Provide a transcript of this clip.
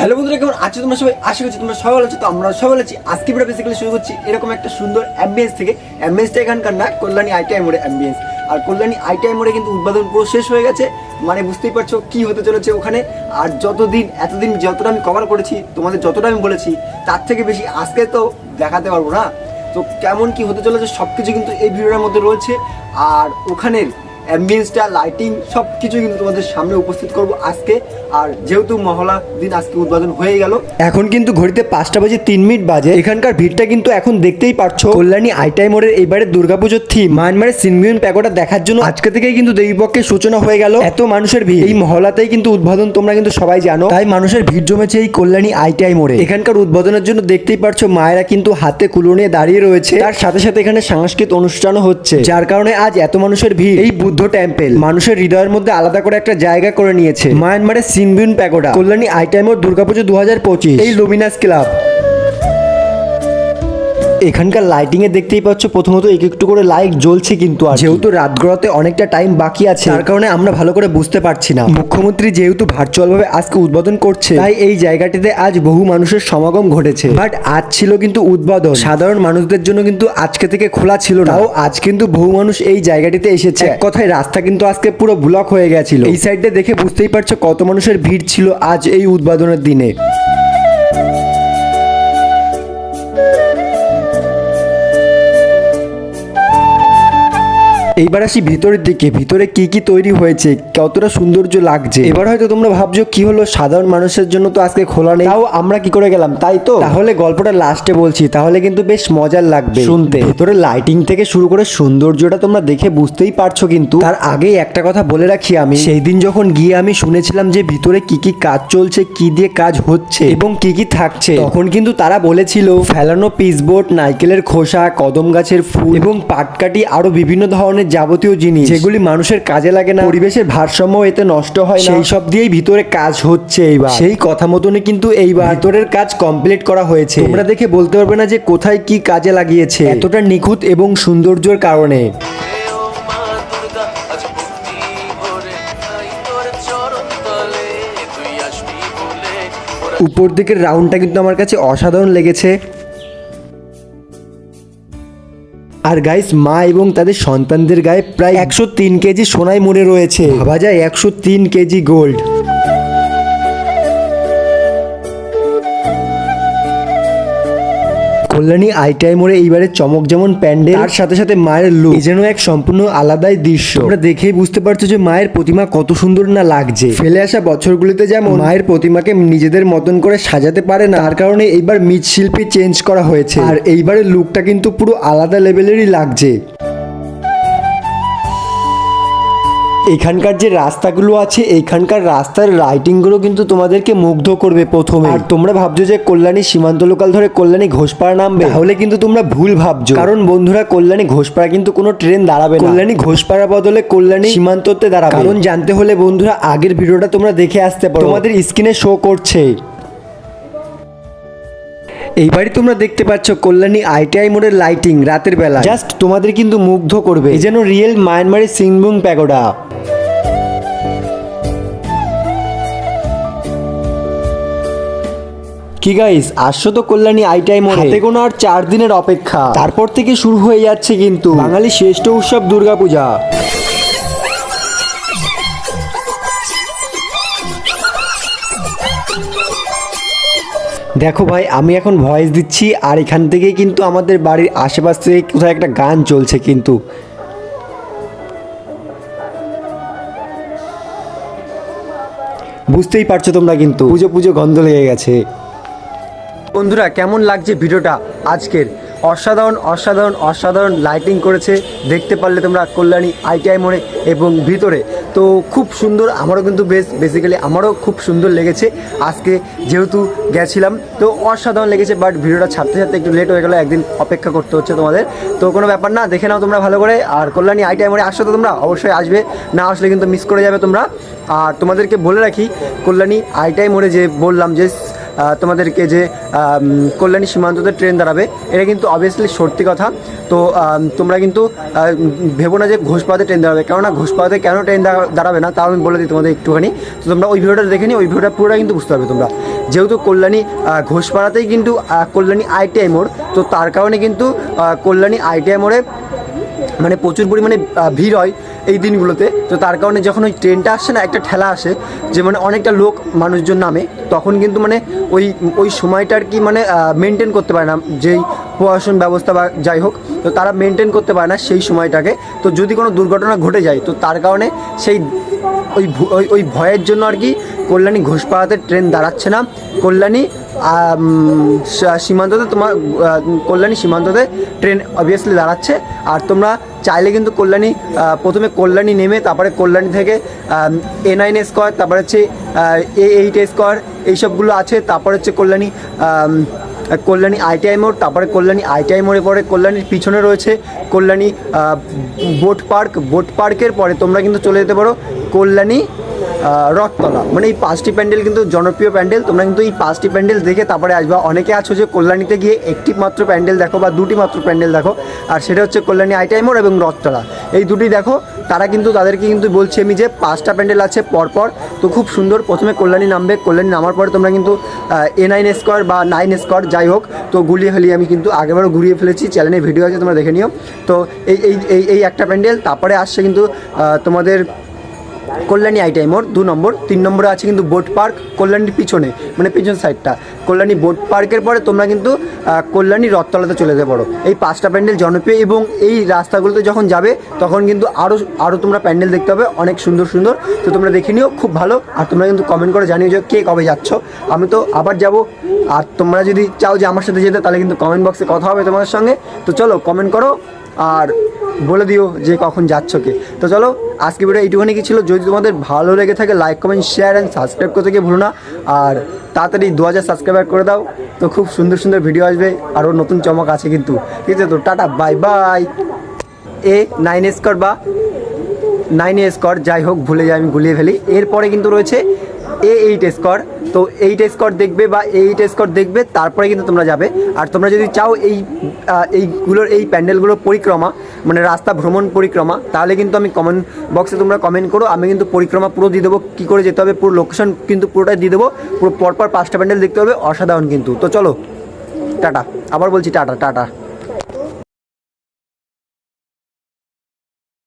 Hello বন্ধুরা, কেমন আছো তোমরা সবাই? আশা করছি তোমরা সবাই আছো। তো আমরা সবাই আছি। আজকে ভিডিও বেসিক্যালি শুরু করছি এরকম একটা সুন্দর অ্যাম্বিয়েন্স থেকে। অ্যাম্বিয়েন্সটা এখানকার না, কল্যাণী আইটিআই মোড়ে অ্যাম্বিয়েন্স আর কল্যাণী আইটিআই মোড়ে কিন্তু উদ্বোধন পুরো শেষ হয়ে গেছে। মানে বুঝতেই পারছ কি হতে চলেছে ওখানে। আর যতদিন, এতদিন যতটা আমি কভার করেছি, তোমাদের যতটা আমি বলেছি, তার থেকে বেশি আজকে তো দেখাতে পারব না। তো কেমন কি হতে চলেছে সব কিছু কিন্তু এই ভিডিওর মধ্যে রয়েছে। আর ওখানের অ্যাম্বিয়েন্সটা লাইটিং সব কিছু কিন্তু তোমাদের সামনে উপস্থিত করব আজকে। আর যেহেতু মহলা দিন আজকে উদ্বোধন হয়ে গেল, এখন কিন্তু ঘড়িতে পাঁচটা বাজে তিন মিনিট বাজে। এখানকার ভিড়টা কিন্তু এখন দেখতেই পারছ। কল্যাণী আইটাই মোড়ের এইবারে দুর্গাপুজোর থিম মায়ানমারের সিনমিউন প্যাকোটা দেখার জন্য আজকে থেকেই কিন্তু দেবীপক্ষের সূচনা হয়ে গেল। এত মানুষের ভিড়। এই মহলাতেই কিন্তু উদ্বোধন তোমরা কিন্তু সবাই জানো। তাই মানুষের ভিড় জমেছে এই কল্যাণী আইটিআই মোড়ে। এখানকার উদ্বোধনের জন্য দেখতেই পারছ মায়েরা কিন্তু হাতে কুলো নিয়ে দাঁড়িয়ে রয়েছে। তার সাথে সাথে এখানে সাংস্কৃতিক অনুষ্ঠানও হচ্ছে। যার কারণে আজ এত মানুষের ভিড়। এই বুদ্ধ টেম্পেল মানুষের হৃদয়ের মধ্যে আলাদা করে একটা জায়গা করে নিয়েছে। মায়ানমারের সিনবিউন প্যাগোডা। কল্যাণী আইটাইমোর দুর্গাপুজো দু হাজার পঁচিশ। এই লুমিনাস ক্লাব। এখানকার লাইটিং এ দেখতেই পাচ্ছ প্রথমত এক একটু করে লাইট জ্বলছে কিন্তু আর যেহেতু রাত গড়াতে অনেকটা টাইম বাকি আছে তার কারণে আমরা ভালো করে বুঝতে পারছি না। মুখ্যমন্ত্রী যেহেতু ভার্চুয়াল ভাবে আজকে উদ্বোধন করছে তাই এই জায়গাটিতে আজ বহু মানুষের সমাগম ঘটেছে। বাট আজ ছিল কিন্তু উদ্বোধন। সাধারণ মানুষদের জন্য কিন্তু আজকে থেকে খোলা ছিল না। তাও আজ কিন্তু বহু মানুষ এই জায়গাটিতে এসেছে। এক কথায় রাস্তা কিন্তু আজকে পুরো ব্লক হয়ে গেছিল। এই সাইডে দেখে বুঝতেই পারছ কত মানুষের ভিড় ছিল আজ এই উদ্বোধনের দিনে। এইবার আসি ভিতরের দিকে। ভিতরে কি কি তৈরি হয়েছে? কতটা সৌন্দর্য লাগছে? এবার হয়তো তোমরা ভাবছ কি হলো? সাধারণ মানুষের জন্য তো আজকে খোলা নেই। তাও আমরা কি করে গেলাম? তাই তো? তাহলে গল্পটা লাস্টে বলছি। তাহলে কিন্তু বেশ মজার লাগবে। শুনতে। ভিতরে লাইটিং থেকে শুরু করে সৌন্দর্যটা তোমরা দেখে বুঝতেই পারছ কিন্তু। তার আগেই একটা কথা বলে রাখি আমি। সেই দিন যখন গিয়ে আমি শুনেছিলাম যে ভিতরে কি কি কাজ চলছে কি দিয়ে কাজ হচ্ছে এবং কি কি থাকছে তখন কিন্তু তারা বলেছিল ফেলানো পিসবোর্ড নারকেলের খোসা কদম গাছের ফুল এবং পাটকাঠি আরও বিভিন্ন ধরনের যাবতীয় জিনিস। যেগুলি মানুষের কাজে লাগে না। পরিবেশের ভারসাম্য এতে নষ্ট হয় না। সেই সব দিয়েই ভিতরে কাজ হচ্ছে এইবার। সেই কথা মতনই কিন্তু এইবার। ভিতরের কাজ কমপ্লিট করা হয়েছে। তোমরা দেখে বলতে পারবে না যে কোথায় কি কাজে লাগিয়েছে। এতটা নিখুঁত এবং সৌন্দর্যের কারণে। উপর দিকের রাউন্ডটা কিন্তু আমার কাছে অসাধারণ লেগেছে। আর গাইস মা এবং তাদের সন্তানদের গায়ে প্রায় একশো তিন কেজি সোনায় মনে রয়েছে। ভাবা যায় একশো তিন কেজি গোল্ড কল্যাণী আইটাই মোড়ে এইবারে চমক যেমন প্যান্ডেল, তার সাথে সাথে মায়ের লুক। এ যেন এক সম্পূর্ণ আলাদাই দৃশ্য। আমরা দেখেই বুঝতে পারছ যে মায়ের প্রতিমা কত সুন্দর না লাগছে। ফেলে আসা বছরগুলিতে যেমন মায়ের প্রতিমাকে নিজেদের মতন করে সাজাতে পারে না, তার কারণে এইবার মৃৎশিল্পী চেঞ্জ করা হয়েছে। আর এইবারের লুকটা কিন্তু পুরো আলাদা লেভেলেরই লাগছে। এখানকার যে রাস্তাগুলো আছে এইখানকার রাস্তার রাইটিংগুলো কিন্তু তোমাদেরকে মুগ্ধ করবে প্রথমে। আর তোমরা ভাবছ যে কল্যাণী সীমান্ত লোকাল ধরে কল্যাণী ঘোষপাড়া নামবে? তাহলে কিন্তু তোমরা ভুল ভাবছ। কারণ বন্ধুরা কল্যাণী ঘোষপাড়া কিন্তু কোনো ট্রেন দাঁড়াবে না। কল্যাণী ঘোষপাড়া বদলে কল্যাণী সীমান্ততে দাঁড়াবে। কারণ জানতে হলে বন্ধুরা আগের ভিডিওটা তোমরা দেখে আসতে পারো। তোমাদের স্ক্রিনে শো করছে। এইবারই তোমরা দেখতে পাচ্ছ কল্যাণী আইটিআই মোড়ের লাইটিং রাতের বেলা জাস্ট তোমাদের কিন্তু মুগ্ধ করবে। এই যেন রিয়েল মায়ানমারের সিংবুং প্যাগোডা। কি গাইস আসছো তো কল্যাণী আইটাই মোড়ে। হাতে কোনো আর চার দিনের অপেক্ষা। তারপর থেকে শুরু হয়ে যাচ্ছে কিন্তু। বাঙালি শ্রেষ্ঠ উৎসব দুর্গাপূজা। দেখো ভাই, আমি এখন ভয়েস দিচ্ছি আর এখান থেকেই কিন্তু আমাদের বাড়ির আশেপাশ থেকে কোথাও একটা গান চলছে কিন্তু। বুঝতেই পারছ তোমরা কিন্তু, পুজো পুজো গন্ধ লেগে গেছে। বন্ধুরা, কেমন লাগছে ভিডিওটা আজকের? অসাধারণ অসাধারণ অসাধারণ লাইটিং করেছে। দেখতে পারলে তোমরা কল্যাণী আইটিআই মোড়ে এবং ভিতরে। তো খুব সুন্দর, আমারও কিন্তু বেশ বেসিক্যালি আমারও খুব সুন্দর লেগেছে। আজকে যেহেতু গেছিলাম, তো অসাধারণ লেগেছে বাট ভিডিওটা ছাড়তে ছাড়তে একটু লেট হয়ে গেলো, একদিন অপেক্ষা করতে হচ্ছে তোমাদের। তো কোনো ব্যাপার না, দেখে নাও তোমরা ভালো করে। আর কল্যাণী আইটিআই মোড়ে আসো তো তোমরা? অবশ্যই আসবে, না আসলে কিন্তু মিস করে যাবে তোমরা। আর তোমাদেরকে বলে রাখি, কল্যাণী আইটিআই মোড়ে যে বললাম যে তোমাদেরকে যে কল্যাণী সীমান্ততে ট্রেন দাঁড়াবে, এটা কিন্তু অবভিয়াসলি সত্যি কথা। তো তোমরা কিন্তু ভেবো না যে ঘোষপাড়াতে ট্রেন দাঁড়াবে। কেননা ঘোষপাড়াতে কেন ট্রেন দাঁড়া- দাঁড়াবে না, তাও আমি বলে দিই তোমাদের একটুখানি। তো তোমরা ওই ভিডিওটা দেখে নিই ওই ভিডিওটা পুরোটা কিন্তু বুঝতে পারবে তোমরা। যেহেতু কল্যাণী ঘোষপাড়াতেই কিন্তু কল্যাণী আইটিআই মোড়, তো তার কারণে কিন্তু কল্যাণী আইটিআই মোড়ে মানে প্রচুর পরিমাণে ভিড় হয়। এই দিনগুলোতে। তো তার কারণে যখন ওই ট্রেনটা আসছে না, একটা ঠেলা আসে, যে মানে অনেকটা লোক, মানুষজন নামে, তখন কিন্তু মানে ওই ওই সময়টার কি মানে মেনটেন করতে পারে না। যেই প্রশাসন ব্যবস্থা বা যাই হোক, তো তারা মেনটেন করতে পারে না সেই সময়টাকে। তো যদি কোনো দুর্ঘটনা ঘটে যায়, তো তার কারণে সেই ওই ওই ভয়ের জন্য আর কি কল্যাণী ঘোষপাড়াতে ট্রেন দাঁড়াচ্ছে না। কল্যাণী সীমান্ততে তোমার কল্যাণী সীমান্ততে ট্রেন অবভিয়াসলি দাঁড়াচ্ছে। আর তোমরা চাইলে কিন্তু কল্যাণী প্রথমে কল্যাণী নেমে, তারপরে কল্যাণী থেকে এ নাইন স্কোয়ার তারপরে হচ্ছে এ এইট স্কোয়ার এইসবগুলো আছে। তারপরে হচ্ছে কল্যাণী কল্যাণী আইটিআই মোড়, তারপরে কল্যাণী আইটিআই মোড়ে পরে কল্যাণীর পিছনে রয়েছে কল্যাণী বোট পার্ক বোট পার্কের পরে তোমরা কিন্তু চলে যেতে পারো কল্যাণী রথতলা। মানে এই পাঁচটি প্যান্ডেল কিন্তু জনপ্রিয় প্যান্ডেল। তোমরা কিন্তু এই পাঁচটি প্যান্ডেল দেখে তারপরে আসবা। অনেকে আছো যে কল্যাণীতে গিয়ে একটি মাত্র প্যান্ডেল দেখো বা দুটি মাত্র প্যান্ডেল দেখো। আর সেটা হচ্ছে কল্যাণী আইটাই মোড় এবং রথতলা। এই দুটি দেখো, তারা কিন্তু তাদেরকে কিন্তু বলছি আমি যে পাঁচটা প্যান্ডেল আছে পরপর। তো খুব সুন্দর, প্রথমে কল্যাণী নামবে। কল্যাণী নামার পরে তোমরা কিন্তু এ নাইন স্কোয়ার বা নাইন স্কোয়ার যাই হোক, তো গুলিয়ে ফেলি আমি কিন্তু আগেবারও ঘুরিয়ে ফেলেছি। চ্যানেলে ভিডিও আছে, তোমরা দেখে নিও। তো এই এই এই এই একটা প্যান্ডেল, তারপরে আসছে কিন্তু তোমাদের কল্যাণী আইটাই মোড়, দু নম্বর, তিন নম্বরে আছে কিন্তু বোট পার্ক, কল্যাণীর পিছনে মানে পিছন সাইডটা। কল্যাণী বোট পার্কের পরে তোমরা কিন্তু কল্যাণী রথতলাতে চলে যেতে পারো। এই পাঁচটা প্যান্ডেল জনপ্রিয় এবং এই রাস্তাগুলোতে যখন যাবে, তখন কিন্তু আরও আরও তোমরা প্যান্ডেল দেখতে পাবে, অনেক সুন্দর সুন্দর। তো তোমরা দেখে নিও, খুব ভালো। আর তোমরা কিন্তু কমেন্ট করে জানিও যে কে কবে যাচ্ছ। আমি তো আবার যাব। আর তোমরা যদি চাও যে আমার সাথে যেতে, তাহলে কিন্তু কমেন্ট বক্সে কথা হবে তোমাদের সঙ্গে। তো চলো কমেন্ট করো। আর বলে দিও যে কখন যাচ্ছ কে। তো চলো, আজকে ভিডিও এইটুখানি কি ছিল? যদি তোমাদের ভালো লেগে থাকে like comment share and subscribe করতে গিয়ে ভুলো না। আর তাড়াতাড়ি দু হাজার সাবস্ক্রাইবার করে দাও। তো খুব সুন্দর সুন্দর ভিডিও আসবে। আরও নতুন চমক আছে কিন্তু। ঠিক আছে তো, tata bye bye A nine score বা নাইন স্কোর যাই হোক, ভুলে যাই, আমি গুলিয়ে ফেলি। এরপরে কিন্তু রয়েছে এ এইট স্কোর তো এইট স্কোর দেখবে বা এইট স্কোর দেখবে, তারপরে কিন্তু তোমরা যাবে। আর তোমরা যদি চাও এই এইগুলোর, এই প্যান্ডেলগুলোর পরিক্রমা মানে রাস্তা ভ্রমণ পরিক্রমা, তাহলে কিন্তু আমি কমেন্ট বক্সে তোমরা কমেন্ট করো। আমি কিন্তু পরিক্রমা পুরো দিয়ে দেবো। কী করে যেতে হবে, পুরো লোকেশন কিন্তু পুরোটাই দিয়ে দেবো। পুরো পরপর পাঁচটা প্যান্ডেল দেখতে হবে, অসাধারণ কিন্তু। তো চলো, টাটা। আবার বলছি টাটা টাটা।